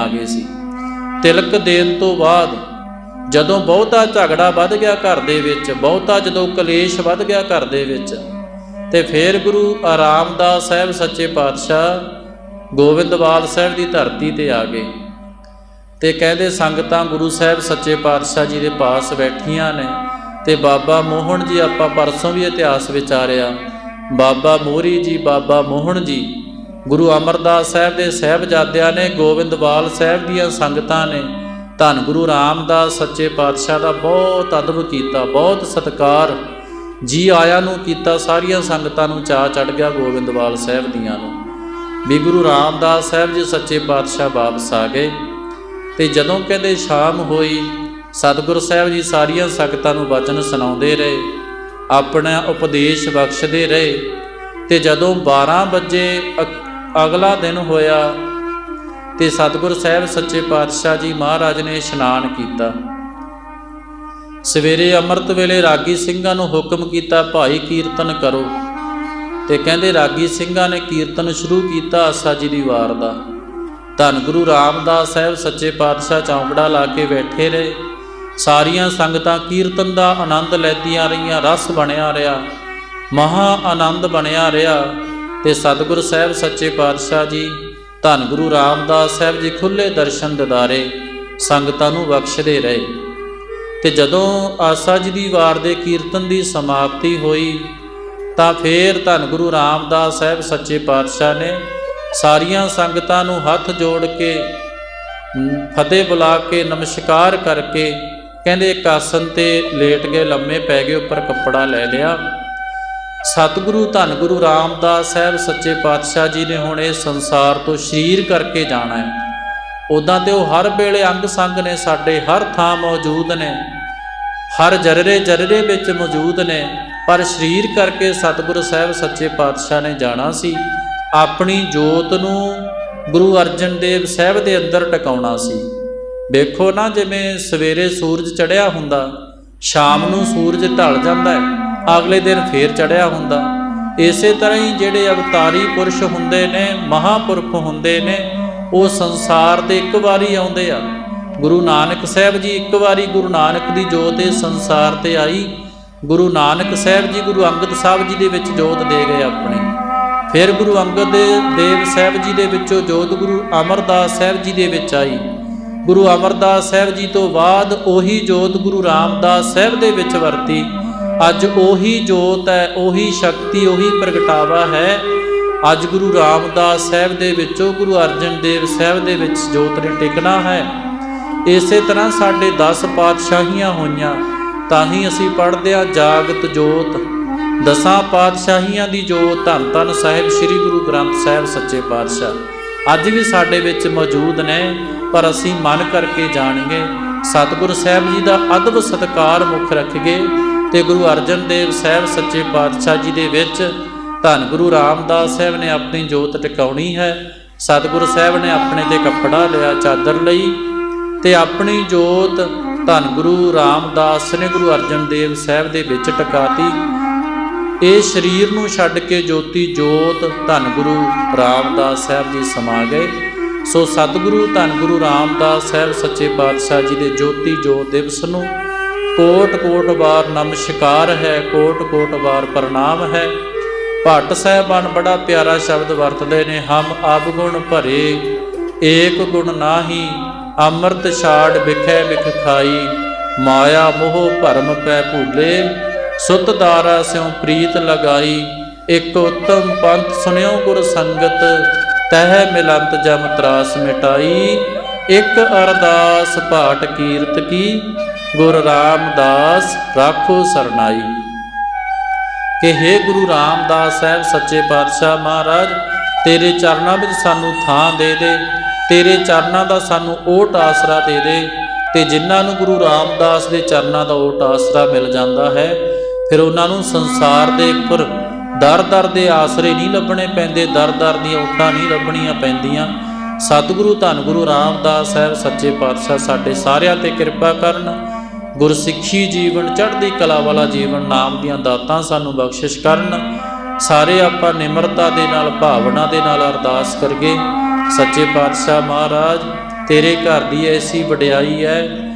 ਆ ਗਏ ਸੀ। ਤਿਲਕ ਦੇਣ ਤੋਂ ਬਾਅਦ ਜਦੋਂ ਬਹੁਤਾ ਝਗੜਾ ਵੱਧ ਗਿਆ ਘਰ ਦੇ ਵਿੱਚ, ਬਹੁਤਾ ਜਦੋਂ ਕਲੇਸ਼ ਵੱਧ ਗਿਆ ਘਰ ਦੇ ਵਿੱਚ, ਤੇ ਫੇਰ ਗੁਰੂ ਆਰਾਮਦਾਸ ਸਾਹਿਬ ਸੱਚੇ ਪਾਤਸ਼ਾਹ ਗੋਬਿੰਦਵਾਲ ਸਾਹਿਬ ਦੀ ਧਰਤੀ ਤੇ ਆ ਗਏ। ਤੇ ਕਹਿੰਦੇ ਸੰਗਤਾਂ ਗੁਰੂ ਸਾਹਿਬ ਸੱਚੇ ਪਾਤਸ਼ਾਹ ਜੀ ਦੇ ਪਾਸ ਬੈਠੀਆਂ ਨੇ ਤੇ ਬਾਬਾ ਮੋਹਨ ਜੀ ਆਪਾਂ ਪਰਸੋਂ ਵੀ ਇਤਿਹਾਸ ਵਿਚਾਰਿਆ, ਬਾਬਾ ਮੋਹਰੀ ਜੀ, ਬਾਬਾ ਮੋਹਨ ਜੀ ਗੁਰੂ ਅਮਰਦਾਸ ਸਾਹਿਬ ਦੇ ਸਹਿਬਜ਼ਾਦਿਆਂ ਨੇ ਗੋਬਿੰਦਵਾਲ ਸਾਹਿਬ ਦੀਆਂ ਸੰਗਤਾਂ ਨੇ, ਧੰਨ ਗੁਰੂ ਰਾਮਦਾਸ ਸੱਚੇ ਪਾਤਸ਼ਾਹ ਦਾ ਬਹੁਤ ਅਦਬ ਕੀਤਾ, ਬਹੁਤ ਸਤਿਕਾਰ ਜੀ ਆਇਆਂ ਨੂੰ ਕੀਤਾ, ਸਾਰੀਆਂ ਸੰਗਤਾਂ ਨੂੰ ਚਾਅ ਚੜ ਗਿਆ ਗੋਬਿੰਦਵਾਲ ਸਾਹਿਬ ਦੀਆਂ ਨੂੰ। ਵੀ ਗੁਰੂ ਰਾਮਦਾਸ ਸਾਹਿਬ ਜੀ ਸੱਚੇ ਪਾਤਸ਼ਾਹ ਵਾਪਸ ਆ ਗਏ ਤੇ ਜਦੋਂ ਕਹਿੰਦੇ ਸ਼ਾਮ ਹੋਈ, ਸਤਿਗੁਰ ਸਾਹਿਬ ਜੀ ਸਾਰੀਆਂ ਸੰਗਤਾਂ ਨੂੰ ਵਚਨ ਸੁਣਾਉਂਦੇ ਰਹੇ, ਆਪਣਾ ਉਪਦੇਸ਼ ਬਖਸ਼ਦੇ ਰਹੇ ਤੇ ਜਦੋਂ 12 ਵਜੇ ਅ- ਅਗਲਾ ਦਿਨ ਹੋਇਆ ਤੇ ਸਤਿਗੁਰ ਸਾਹਿਬ ਸੱਚੇ ਪਾਤਸ਼ਾਹ ਜੀ ਮਹਾਰਾਜ ਨੇ ਇਸ਼ਨਾਨ ਕੀਤਾ। ਸਵੇਰੇ ਅੰਮ੍ਰਿਤ ਵੇਲੇ ਰਾਗੀ ਸਿੰਘਾਂ ਨੂੰ ਹੁਕਮ ਕੀਤਾ, ਭਾਈ ਕੀਰਤਨ ਕਰੋ। ਤੇ ਕਹਿੰਦੇ, ਰਾਗੀ ਸਿੰਘਾਂ ਨੇ ਕੀਰਤਨ ਸ਼ੁਰੂ ਕੀਤਾ ਆਸਾ ਜੀ ਦੀ ਵਾਰ ਦਾ। ਧੰਨ ਗੁਰੂ ਰਾਮਦਾਸ ਸਾਹਿਬ ਸੱਚੇ ਪਾਤਸ਼ਾਹ ਚੌਂਕੜਾ ਲਾ ਕੇ ਬੈਠੇ ਰਹੇ ਸਾਰੀਆਂ ਸੰਗਤਾਂ ਕੀਰਤਨ ਦਾ ਆਨੰਦ ਲੈਂਦੀਆਂ ਰਹੀਆਂ, ਰਸ ਬਣਿਆ ਰਿਹਾ, ਮਹਾ ਆਨੰਦ ਬਣਿਆ ਰਿਹਾ। ਤੇ ਸਤਿਗੁਰ ਸਾਹਿਬ ਸੱਚੇ ਪਾਤਸ਼ਾਹ ਜੀ, ਧੰਨ ਗੁਰੂ ਰਾਮਦਾਸ ਸਾਹਿਬ ਜੀ ਖੁੱਲੇ ਦਰਸ਼ਨ ਦਿਦਾਰੇ, ਸੰਗਤਾਂ ਨੂੰ ਬਖਸ਼ਦੇ ਰਹੇ। ਤੇ ਜਦੋਂ ਆਸਾ ਜੀ ਦੀ ਵਾਰ ਦੇ ਕੀਰਤਨ ਦੀ ਸਮਾਪਤੀ ਹੋਈ, ਤਾਂ ਫੇਰ ਧੰਨ ਗੁਰੂ ਰਾਮਦਾਸ ਸਾਹਿਬ ਸੱਚੇ ਪਾਤਸ਼ਾਹ ਨੇ ਸਾਰੀਆਂ ਸੰਗਤਾਂ ਨੂੰ ਹੱਥ ਜੋੜ ਕੇ, ਫਤਿਹ ਬੁਲਾ ਕੇ, ਨਮਸਕਾਰ ਕਰਕੇ, ਕਹਿੰਦੇ ਕਾਸਨ ਤੇ ਲੇਟ ਗਏ, ਲੰਮੇ ਪੈ ਗਏ, ਉੱਪਰ ਕੱਪੜਾ ਲੈ ਲਿਆ। ਸਤਿਗੁਰੂ ਧੰਨ ਗੁਰੂ ਰਾਮਦਾਸ ਸਾਹਿਬ ਸੱਚੇ ਪਾਤਸ਼ਾਹ ਜੀ ਨੇ ਹੁਣ ਇਹ ਸੰਸਾਰ ਤੋਂ ਸ਼ਰੀਰ ਕਰਕੇ ਜਾਣਾ ਹੈ। ਉਦਾਂ ਤੇ ਉਹ ਹਰ ਵੇਲੇ ਅੰਗ ਸੰਗ ਨੇ ਸਾਡੇ ਹਰ ਥਾਂ ਮੌਜੂਦ ਨੇ। ਹਰ ਜਰਰੇ ਜਰਰੇ ਵਿੱਚ ਮੌਜੂਦ ਨੇ। ਪਰ ਸ਼ਰੀਰ ਕਰਕੇ ਸਤਿਗੁਰੂ ਸਾਹਿਬ ਸੱਚੇ ਪਾਤਸ਼ਾਹ ਨੇ ਜਾਣਾ ਸੀ। ਆਪਣੀ ਜੋਤ ਨੂੰ ਗੁਰੂ ਅਰਜਨ ਦੇਵ ਸਾਹਿਬ ਦੇ ਅੰਦਰ ਟਿਕਾਉਣਾ ਸੀ। ਵੇਖੋ ਨਾ ਜਿਵੇਂ ਸਵੇਰੇ ਸੂਰਜ ਚੜ੍ਹਿਆ ਹੁੰਦਾ, ਸ਼ਾਮ ਨੂੰ ਸੂਰਜ ਢਲ ਜਾਂਦਾ ਹੈ। ਅਗਲੇ ਦਿਨ ਫੇਰ ਚੜਿਆ ਹੁੰਦਾ। ਇਸੇ ਤਰ੍ਹਾਂ ਹੀ ਜਿਹੜੇ ਅਵਤਾਰੀ ਪੁਰਸ਼ ਹੁੰਦੇ ਨੇ, ਮਹਾਪੁਰਖ ਹੁੰਦੇ ਨੇ, ਉਹ ਸੰਸਾਰ ਤੇ ਇੱਕ ਵਾਰੀ ਆਉਂਦੇ ਆ। ਗੁਰੂ ਨਾਨਕ ਸਾਹਿਬ ਜੀ ਇੱਕ ਵਾਰੀ ਗੁਰੂ ਨਾਨਕ ਦੀ ਜੋਤ ਇਹ ਸੰਸਾਰ ਤੇ ਆਈ। ਗੁਰੂ ਨਾਨਕ ਸਾਹਿਬ ਜੀ ਗੁਰੂ ਅੰਗਦ ਸਾਹਿਬ ਜੀ ਦੇ ਵਿੱਚ ਜੋਤ ਦੇ ਗਏ ਆਪਣੀ। ਫਿਰ ਗੁਰੂ ਅੰਗਦ ਦੇਵ ਸਾਹਿਬ ਜੀ ਦੇ ਵਿੱਚੋਂ ਜੋਤ ਗੁਰੂ ਅਮਰਦਾਸ ਸਾਹਿਬ ਜੀ ਦੇ ਵਿੱਚ ਆਈ। ਗੁਰੂ ਅਮਰਦਾਸ ਸਾਹਿਬ ਜੀ ਤੋਂ ਬਾਅਦ ਉਹੀ ਜੋਤ ਗੁਰੂ ਰਾਮਦਾਸ ਸਾਹਿਬ ਦੇ ਵਿੱਚ ਵਰਤੀ। ਅੱਜ ਉਹੀ ਜੋਤ ਹੈ, ਉਹੀ ਸ਼ਕਤੀ, ਉਹੀ ਪ੍ਰਗਟਾਵਾ ਹੈ। ਅੱਜ ਗੁਰੂ ਰਾਮਦਾਸ ਸਾਹਿਬ ਦੇ ਵਿੱਚੋਂ ਗੁਰੂ ਅਰਜਨ ਦੇਵ ਸਾਹਿਬ ਦੇ ਵਿੱਚ ਜੋਤ ਨੇ ਟਿਕਣਾ ਹੈ। ਇਸੇ ਤਰ੍ਹਾਂ ਸਾਡੇ 10 ਪਾਤਸ਼ਾਹੀਆਂ ਹੋਈਆਂ, ਤਾਂ ਹੀ ਅਸੀਂ ਪੜ੍ਹਦੇ ਆ ਜਾਗਤ ਜੋਤ। ਦਸਾਂ ਪਾਤਸ਼ਾਹੀਆਂ ਦੀ ਜੋਤ ਧੰਨ ਧੰਨ ਸਾਹਿਬ ਸ੍ਰੀ ਗੁਰੂ ਗ੍ਰੰਥ ਸਾਹਿਬ ਸੱਚੇ ਪਾਤਸ਼ਾਹ। ਅੱਜ ਵੀ ਸਾਡੇ ਵਿੱਚ ਮੌਜੂਦ ਨੇ, ਪਰ ਅਸੀਂ ਮਨ ਕਰਕੇ ਜਾਣਗੇ। ਸਤਿਗੁਰ ਸਾਹਿਬ ਜੀ ਦਾ ਅਦਬ ਸਤਕਾਰ ਮੁੱਖ ਰੱਖਗੇ। ਤੇ ਗੁਰੂ ਅਰਜਨ ਦੇਵ ਸਾਹਿਬ ਸੱਚੇ ਪਾਤਸ਼ਾਹ ਜੀ ਦੇ ਵਿੱਚ ਧੰਨ ਗੁਰੂ ਰਾਮਦਾਸ ਸਾਹਿਬ ਨੇ ਆਪਣੀ ਜੋਤ ਟਿਕਾਉਣੀ ਹੈ। ਸਤਿਗੁਰੂ ਸਾਹਿਬ ਨੇ ਆਪਣੇ ਤੇ ਕੱਪੜਾ ਲਿਆ ਚਾਦਰ ਲਈ ਤੇ ਆਪਣੀ ਜੋਤ ਧੰਨ ਗੁਰੂ ਰਾਮਦਾਸ ਨੇ ਗੁਰੂ ਅਰਜਨ ਦੇਵ ਸਾਹਿਬ ਦੇ ਵਿੱਚ ਟਿਕਾਤੀ। ਇਹ ਸਰੀਰ ਨੂੰ ਛੱਡ ਕੇ ਜੋਤੀ ਜੋਤ ਧੰਨ ਗੁਰੂ ਰਾਮਦਾਸ ਸਾਹਿਬ ਜੀ ਸਮਾ ਗਏ। ਸੋ ਸਤਿਗੁਰੂ ਧੰਨ ਗੁਰੂ ਰਾਮਦਾਸ ਸਾਹਿਬ ਸੱਚੇ ਪਾਤਸ਼ਾਹ ਜੀ ਦੇ ਜੋਤੀ ਜੋਤ ਦਿਵਸ ਨੂੰ ਕੋਟ ਕੋਟ ਵਾਰ ਨਮਸਕਾਰ ਹੈ ਕੋਟ ਕੋਟ ਵਾਰ ਪ੍ਰਣਾਮ ਹੈ। ਭੱਟ ਸਾਹਿਬਾਨ ਬੜਾ ਪਿਆਰਾ ਸ਼ਬਦ ਵਰਤਦੇ ਨੇ, ਹਮ ਆਪ ਗੁਣ ਭਰੇ, ਏਕ ਗੁਣ ਨਾਹੀ, ਅੰਮ੍ਰਿਤ ਛਾੜ ਵਿਖੇ ਵਿਖ ਖਾਈ, ਮਾਇਆ ਮੋਹ ਭਰਮ ਪੈ ਭੂਲੇ, ਸੁਤ ਦਾਰਾ ਸਿਉ ਪ੍ਰੀਤ ਲਗਾਈ, ਇਕ ਉਤਮ ਪੰਥ ਸੁਨਿਓ ਗੁਰ ਸੰਗਤ, ਤਹਿ ਮਿਲੰਤ ਜਮ ਤਰਾਸ ਮਿਟਾਈ, ਇਕ ਅਰਦਾਸ ਭਾਟ ਕੀਰਤ ਕੀ ਗੁਰ ਰਾਮਦਾਸ ਰਾਖੋ ਸਰਨਾਈ। ਕਿ हे ਗੁਰੂ ਰਾਮਦਾਸ ਸਾਹਿਬ, ਸੱਚੇ ਪਾਤਸ਼ਾਹ ਮਹਾਰਾਜ, ਤੇਰੇ ਚਰਨਾਂ ਵਿੱਚ ਸਾਨੂੰ ਥਾਂ ਦੇ ਦੇ, ਤੇਰੇ ਚਰਨਾਂ ਦਾ ਸਾਨੂੰ ਓਟ ਆਸਰਾ ਦੇ ਦੇ, ਤੇ ਜਿਨ੍ਹਾਂ ਨੂੰ ਗੁਰੂ ਰਾਮਦਾਸ ਦੇ ਚਰਨਾਂ ਦਾ ਓਟ ਆਸਰਾ ਮਿਲ ਜਾਂਦਾ ਹੈ, ਫਿਰ ਉਹਨਾਂ ਨੂੰ ਸੰਸਾਰ ਦੇ ਉੱਪਰ ਦਰ-ਦਰ ਦੇ ਆਸਰੇ ਨਹੀਂ ਲੱਭਣੇ ਪੈਂਦੇ ਦਰ-ਦਰ ਦੀਆਂ ਓਟਾਂ ਨਹੀਂ ਲੱਭਣੀਆਂ ਪੈਂਦੀਆਂ। ਸਤਿਗੁਰੂ ਧੰਨ ਗੁਰੂ ਰਾਮਦਾਸ ਸਾਹਿਬ, ਸੱਚੇ ਪਾਤਸ਼ਾਹ ਸਾਡੇ ਸਾਰਿਆਂ ਤੇ ਕਿਰਪਾ ਕਰਨ। ਗੁਰਸਿੱਖੀ ਜੀਵਨ, ਚੜ੍ਹਦੀ ਕਲਾ ਵਾਲਾ ਜੀਵਨ, ਨਾਮ ਦੀਆਂ ਦਾਤਾਂ ਸਾਨੂੰ ਬਖਸ਼ਿਸ਼ ਕਰਨ। ਸਾਰੇ ਆਪਾਂ ਨਿਮਰਤਾ ਦੇ ਨਾਲ, ਭਾਵਨਾ ਦੇ ਨਾਲ ਅਰਦਾਸ ਕਰਗੇ ਸੱਚੇ ਪਾਤਸ਼ਾਹ ਮਹਾਰਾਜ, ਤੇਰੇ ਘਰ ਦੀ ਐਸੀ ਵਡਿਆਈ ਹੈ